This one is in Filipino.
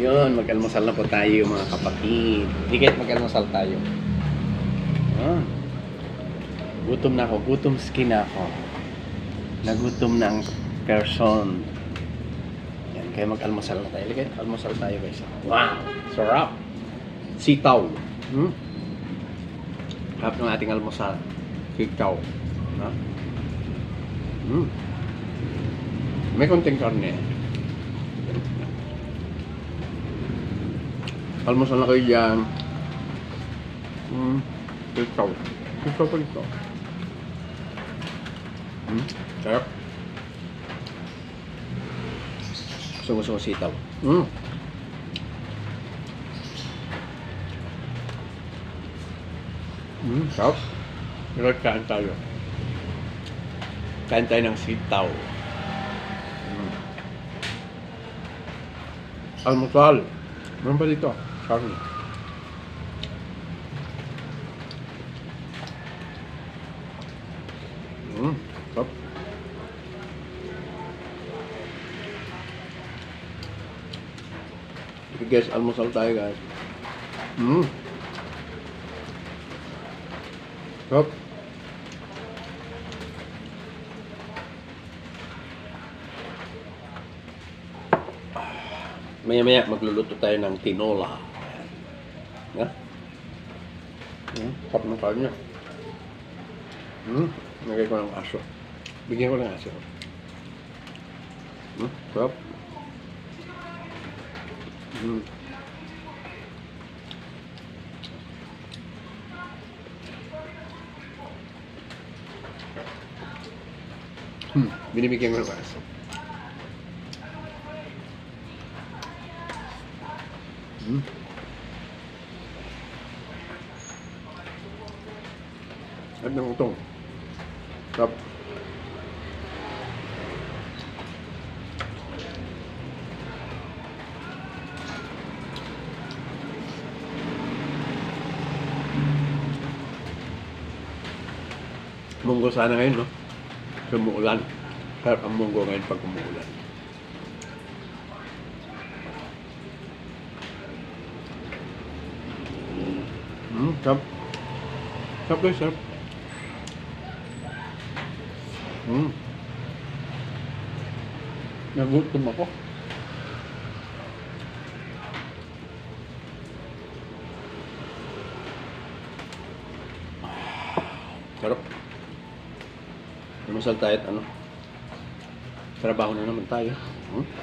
Yun, mag-almusal na po tayo mga kapatid. Hindi kahit mag-almusal tayo. Ah. Gutom na ako. Gutom skin na ako. Nagutom na ang person. Yan, kaya mag-almusal na tayo. Ligay, almusal tayo guys. Wow! Sarap! Sitaw. Hmm? Harap ng ating almusal. Sitaw. Ha? Hmm. May konting karne. Almusal na kayo dyan. Hmm. Sitaw. Sitaw pa ito. Hmm. Sarap. Gusto ko sitaw. Hmm. Hmm. Sarap. Pero kain tayo. Kain tayo ng sitaw. Hmm. Almusal. Meron pa dito. Karne. Hmm. Sarap. Okay guys, almusal tayo guys. Hmm. Sarap. Maya-maya magluluto tayo ng tinola. Ayan. Ha? Hmm, sarap ng kanya. Hmm, nagay ko ng aso. Bigyan ko ng aso. Hmm, sarap. Hmm. Hmm, binibigyan ko ng aso. Hmm. At ng utong. Sarap. Munggo sana ngayon, no? Sumuulan. Sarap ang munggo ngayon pag umuulan. Hmm, sarap. Sarap guys, sarap. Hmm. Nagutom ako. Sarap. Lumasal tayo at ano. Trabaho na naman tayo. Hmm?